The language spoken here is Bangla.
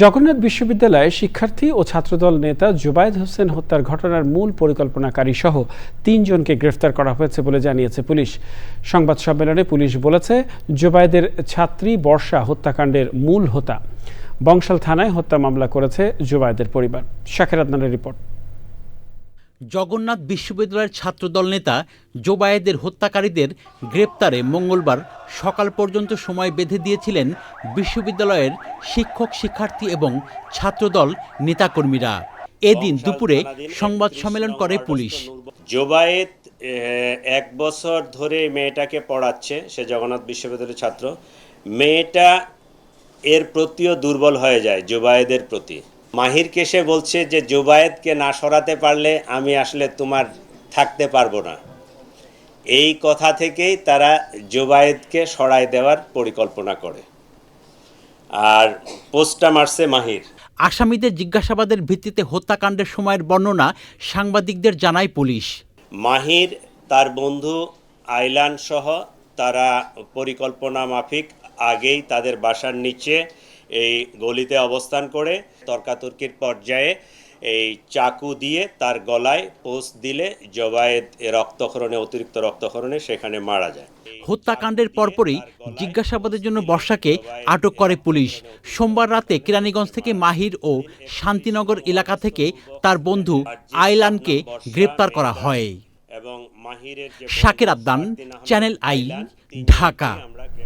জগন্নাথ বিশ্ববিদ্যালয়ে শিক্ষার্থী ও ছাত্রদল নেতা জুবায়দ হোসেন হত্যার ঘটনার মূল পরিকল্পনাকারী সহ তিনজনকে গ্রেফতার করা হয়েছে বলে জানিয়েছে পুলিশ। সংবাদ সম্মেলনে পুলিশ বলেছে, জুবায়দের ছাত্রী বর্ষা হত্যাকাণ্ডের মূল হোতা। বংশাল থানায় হত্যা মামলা করেছে জুবায়দের পরিবার। শাকের আদনানের রিপোর্ট। জগন্নাথ বিশ্ববিদ্যালয়ের ছাত্রদল নেতা জোবায়েদের হত্যাকারীদের গ্রেপ্তারে মঙ্গলবার সকাল পর্যন্ত সময় বেঁধে দিয়েছিলেন বিশ্ববিদ্যালয়ের শিক্ষক শিক্ষার্থী এবং ছাত্রদল নেতাকর্মীরা। এদিন দুপুরে সংবাদ সম্মেলন করে পুলিশ। জোবায়েদ এক বছর ধরে মেয়েটাকে পড়াচ্ছে সে জগন্নাথ বিশ্ববিদ্যালয়ের ছাত্র। মেয়েটা এর প্রতিও দুর্বল হয়ে যায় জোবায়েদের প্রতি। মাহির কেসে বলছে যে জোবায়েদকে না সরাতে পারলে আমি আসলে তোমার থাকতে পারব না। এই কথা থেকেই তারা জোবায়েদকে সরাই দেওয়ার পরিকল্পনা করে। আর পোস্টটা মারছে মাহির। আসামিদের জিজ্ঞাসাবাদের ভিত্তিতে হত্যাকাণ্ডের সময়ের বর্ণনা সাংবাদিকদের জানায় পুলিশ। মাহির তার বন্ধু আইলান সহ তারা পরিকল্পনা মাফিক আগেই তাদের বাসার নিচে এই গলিতে অবস্থান করে তর্কাতর্কির পর্যায়ে এই চাকু দিয়ে তার গলায় পোস্ট দিলে জবায়েদ এ রক্তক্ষরণে অতিরিক্ত রক্তক্ষরণে সেখানে মারা যায়। হত্যাকাণ্ডের পরপরই জিজ্ঞাসাবাদের জন্য বর্ষাকে আটক করে পুলিশ। সোমবার রাতে কেরানীগঞ্জ থেকে মাহির ও শান্তিনগর এলাকা থেকে তার বন্ধু আইলানকে গ্রেপ্তার করা হয়। এবং মাহিরের শাকের আহমেদ চ্যানেল আই ঢাকা।